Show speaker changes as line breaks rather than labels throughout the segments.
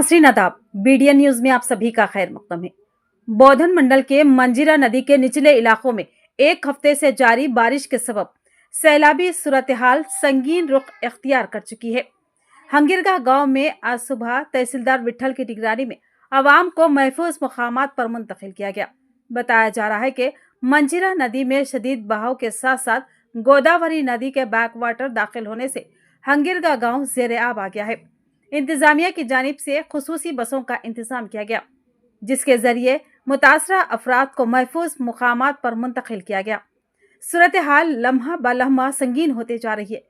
ناصرین آداب بی ڈی نیوز میں آپ سبھی کا خیر مقدم ہے۔ بودھن منڈل کے منجیرہ ندی کے نچلے علاقوں میں ایک ہفتے سے جاری بارش کے سبب سیلابی صورتحال سنگین رخ اختیار کر چکی ہے۔ ہنگرگاہ گاؤں میں آج صبح تحصیلدار وٹھل کی نگرانی میں عوام کو محفوظ مقامات پر منتقل کیا گیا۔ بتایا جا رہا ہے کہ منجیرہ ندی میں شدید بہاؤ کے ساتھ ساتھ گوداوری ندی کے بیک واٹر داخل ہونے سے ہنگرگاہ گاؤں زیر آب آ گیا ہے۔ انتظامیہ کی جانب سے خصوصی بسوں کا انتظام کیا گیا، جس کے ذریعے متاثرہ افراد کو محفوظ مقامات پر منتقل کیا گیا۔ صورتحال لمحہ با لمحہ سنگین ہوتے جا رہی ہے۔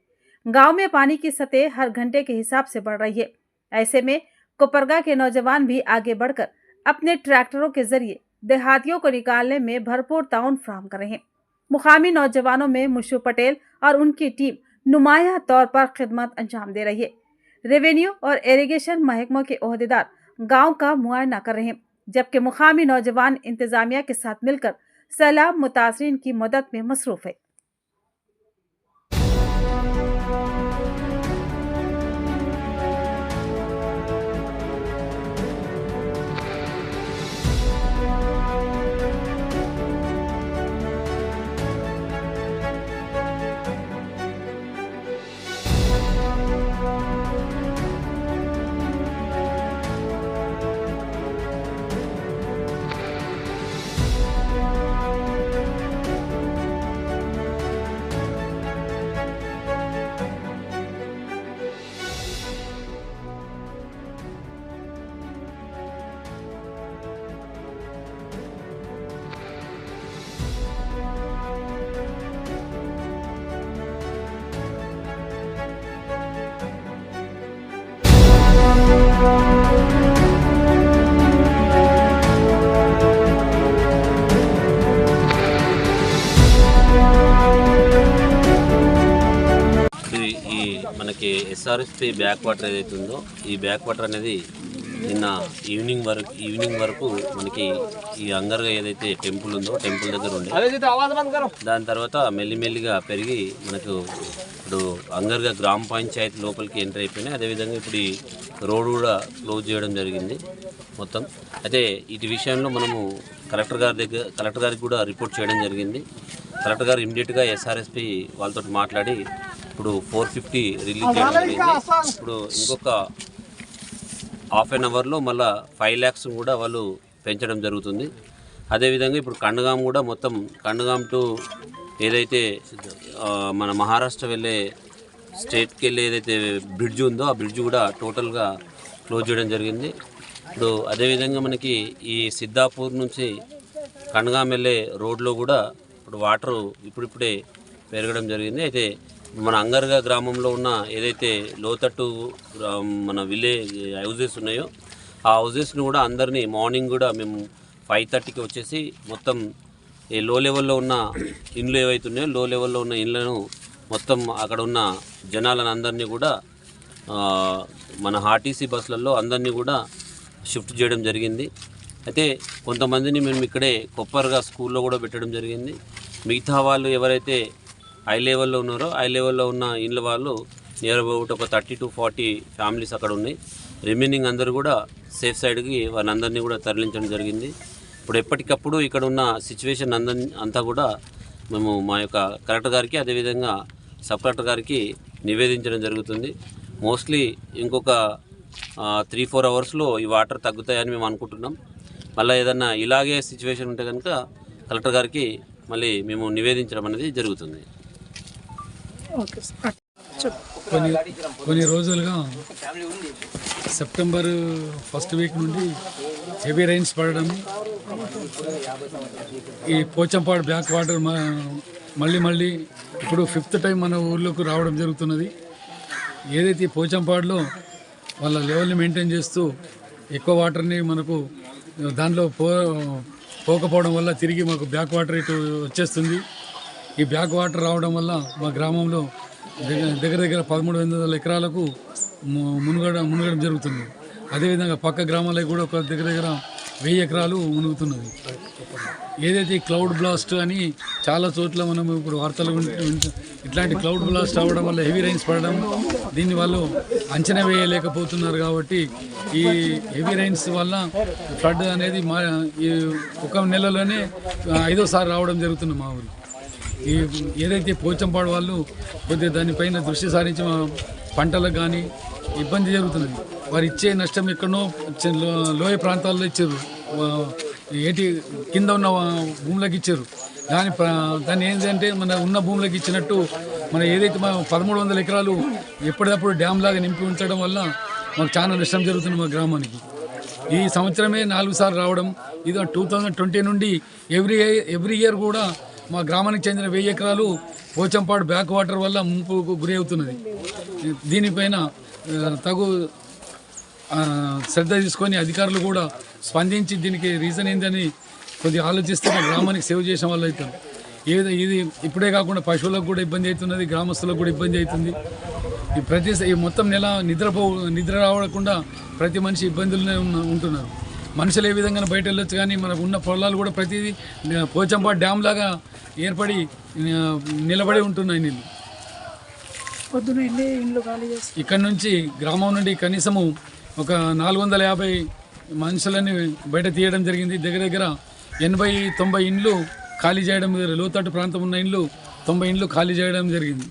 گاؤں میں پانی کی سطح ہر گھنٹے کے حساب سے بڑھ رہی ہے۔ ایسے میں کوپرگا کے نوجوان بھی آگے بڑھ کر اپنے ٹریکٹروں کے ذریعے دیہاتیوں کو نکالنے میں بھرپور تعاون فراہم کر رہے ہیں۔ مقامی نوجوانوں میں مشو پٹیل اور ان کی ٹیم نمایاں طور پر خدمت انجام دے رہی ہے۔ ریونیو اور ایریگیشن محکموں کے عہدیدار گاؤں کا معائنہ کر رہے ہیں، جبکہ مقامی نوجوان انتظامیہ کے ساتھ مل کر سیلاب متاثرین کی مدد
میں مصروف ہے మనకి SRSP back water ఏదైతే ఉందో ఈ బ్యాక్ వాటర్ అనేది నిన్న ఈవినింగ్ వరకు ఈవినింగ్ వరకు మనకి ఈ అంగర్గా ఏదైతే టెంపుల్ ఉందో టెంపుల్ దగ్గర ఉండే. దాని తర్వాత మెల్లిమెల్లిగా పెరిగి మనకు ఇప్పుడు అంగర్గా గ్రామ పంచాయతీ లోపలికి ఎంటర్ అయిపోయినాయి. అదేవిధంగా ఇప్పుడు ఈ రోడ్ కూడా క్లోజ్ చేయడం జరిగింది మొత్తం. అయితే ఇటు విషయంలో మనము కలెక్టర్ గారి దగ్గర కలెక్టర్ గారికి కూడా రిపోర్ట్ చేయడం జరిగింది. కలెక్టర్ గారు ఇమ్మీడియట్గా ఎస్ఆర్ఎస్పి వాళ్ళతో మాట్లాడి ఇప్పుడు ఫోర్ ఫిఫ్టీ రిలీజ్ చేయడం జరిగింది. ఇప్పుడు ఇంకొక హాఫ్ అన్ అవర్లో మళ్ళా ఫైవ్ ల్యాక్స్ కూడా వాళ్ళు పెంచడం జరుగుతుంది. అదేవిధంగా ఇప్పుడు కండగాం కూడా మొత్తం కండగాం టు ఏదైతే మన మహారాష్ట్ర వెళ్ళే స్టేట్కి వెళ్ళే ఏదైతే బ్రిడ్జ్ ఉందో ఆ బ్రిడ్జ్ కూడా టోటల్గా క్లోజ్ చేయడం జరిగింది. ఇప్పుడు అదేవిధంగా మనకి ఈ సిద్ధాపూర్ నుంచి కండగాం వెళ్ళే రోడ్లో కూడా ఇప్పుడు వాటర్ ఇప్పుడిప్పుడే పెరగడం జరిగింది. అయితే మన అంగర్గా గ్రామంలో ఉన్న ఏదైతే లోతట్టు మన విలేజ్ హౌజెస్ ఉన్నాయో ఆ హౌజెస్ని కూడా అందరినీ మార్నింగ్ కూడా మేము ఫైవ్ థర్టీకి వచ్చేసి మొత్తం ఈ లో లెవెల్లో ఉన్న ఇండ్లు ఏవైతే ఉన్నాయో లో లెవెల్లో ఉన్న ఇండ్లను మొత్తం అక్కడ ఉన్న జనాలను అందరినీ కూడా మన ఆర్టీసీ బస్సులలో అందరినీ కూడా షిఫ్ట్ చేయడం జరిగింది. అయితే కొంతమందిని మేము ఇక్కడే కొప్పర్గా స్కూల్లో కూడా పెట్టడం జరిగింది. మిగతా వాళ్ళు ఎవరైతే హై లెవెల్లో ఉన్నారో హై లెవెల్లో ఉన్న ఇండ్ల వాళ్ళు నియర్ అబౌట్ ఒక థర్టీ టు ఫార్టీ ఫ్యామిలీస్ అక్కడ ఉన్నాయి. రిమైనింగ్ అందరూ కూడా సేఫ్ సైడ్కి వాళ్ళందరినీ కూడా తరలించడం జరిగింది. ఇప్పుడు ఎప్పటికప్పుడు ఇక్కడ ఉన్న సిచ్యువేషన్ అందరి అంతా కూడా మేము మా యొక్క కలెక్టర్ గారికి అదేవిధంగా సబ్ కలెక్టర్ గారికి నివేదించడం జరుగుతుంది. మోస్ట్లీ ఇంకొక త్రీ ఫోర్ అవర్స్లో ఈ వాటర్ తగ్గుతాయని మేము అనుకుంటున్నాం. మళ్ళీ ఏదన్నా ఇలాగే సిచ్యువేషన్ ఉంటే కనుక కలెక్టర్ గారికి మళ్ళీ మేము నివేదించడం అనేది జరుగుతుంది.
కొన్ని కొన్ని రోజులుగా సెప్టెంబర్ ఫస్ట్ వీక్ నుండి హెవీ రైన్స్ పడడం ఈ పోచంపాడు బ్యాక్ వాటర్ మళ్ళీ మళ్ళీ ఇప్పుడు ఫిఫ్త్ టైం మన ఊర్లోకి రావడం జరుగుతున్నది. ఏదైతే ఈ పోచంపాడులో వాళ్ళ లెవెల్ని మెయింటైన్ చేస్తూ ఎక్కువ వాటర్ని మనకు దానిలో పో పోకపోవడం వల్ల తిరిగి మాకు బ్యాక్ వాటర్ ఇటు వచ్చేస్తుంది. ఈ బ్యాక్ వాటర్ రావడం వల్ల మా గ్రామంలో దగ్గర దగ్గర దగ్గర పదమూడు వందల ఎకరాలకు మునుగడ మునగడం జరుగుతుంది. అదేవిధంగా పక్క గ్రామాలకు కూడా ఒక దగ్గర దగ్గర వెయ్యి ఎకరాలు మునుగుతున్నది. ఏదైతే క్లౌడ్ బ్లాస్ట్ అని చాలా చోట్ల మనం ఇప్పుడు వార్తలు ఇట్లాంటి క్లౌడ్ బ్లాస్ట్ అవ్వడం వల్ల హెవీ రైన్స్ పడడం దీన్ని వాళ్ళు అంచనా వేయలేకపోతున్నారు కాబట్టి ఈ హెవీ రైన్స్ వల్ల ఫ్లడ్ అనేది మా ఈ ఒక నెలలోనే ఐదోసారి రావడం జరుగుతుంది మా ఊరు. ఈ ఏదైతే పోచంపాడు వాళ్ళు కొద్దిగా దానిపైన దృష్టి సారించి పంటలకు కానీ ఇబ్బంది జరుగుతున్నది. వారు ఇచ్చే నష్టం ఎక్కడో లోయ ప్రాంతాల్లో ఇచ్చారు. ఏటి కింద ఉన్న భూములకు ఇచ్చారు. దాని దాన్ని ఏంటంటే మన ఉన్న భూములకు ఇచ్చినట్టు మన ఏదైతే మన పదమూడు వందల ఎకరాలు ఎప్పటికప్పుడు డ్యామ్ లాగా నింపి ఉంచడం వల్ల మాకు చాలా నష్టం జరుగుతుంది మా గ్రామానికి. ఈ సంవత్సరమే నాలుగు సార్లు రావడం ఇది టూ థౌజండ్ ట్వంటీ నుండి ఎవ్రీ ఎవ్రీ ఇయర్ కూడా మా గ్రామానికి చెందిన వెయ్యి ఎకరాలు పోచంపాడు బ్యాక్ వాటర్ వల్ల ముంపుకు గురి అవుతున్నది. దీనిపైన తగు శ్రద్ధ తీసుకొని అధికారులు కూడా స్పందించి దీనికి రీజన్ ఏందని కొద్దిగా ఆలోచిస్తే మా గ్రామానికి సేవ చేసిన వాళ్ళు అవుతారు. ఏది ఇది ఇప్పుడే కాకుండా పశువులకు కూడా ఇబ్బంది అవుతున్నది గ్రామస్తులకు కూడా ఇబ్బంది అవుతుంది. ఈ ప్రతి ఈ మొత్తం నెల నిద్రపో నిద్ర రావకుండా ప్రతి మనిషి ఇబ్బందులనే ఉంటున్నారు. మనుషులు ఏ విధంగా బయట వెళ్ళొచ్చు కానీ మనకు ఉన్న పొలాలు కూడా ప్రతిదీ ఆ, పోచంపాడు డ్యామ్ లాగా ఏర్పడి నిలబడి ఉంటున్నాయి నీళ్ళు
పొద్దున వెళ్ళి ఇండ్లు ఖాళీ చేసి
ఇక్కడ నుంచి గ్రామం నుండి కనీసము ఒక నాలుగు వందల యాభై మనుషులని బయట తీయడం జరిగింది. దగ్గర దగ్గర ఎనభై తొంభై ఇండ్లు ఖాళీ చేయడం లోతట్టు ప్రాంతం ఉన్న ఇండ్లు తొంభై ఇండ్లు ఖాళీ చేయడం జరిగింది.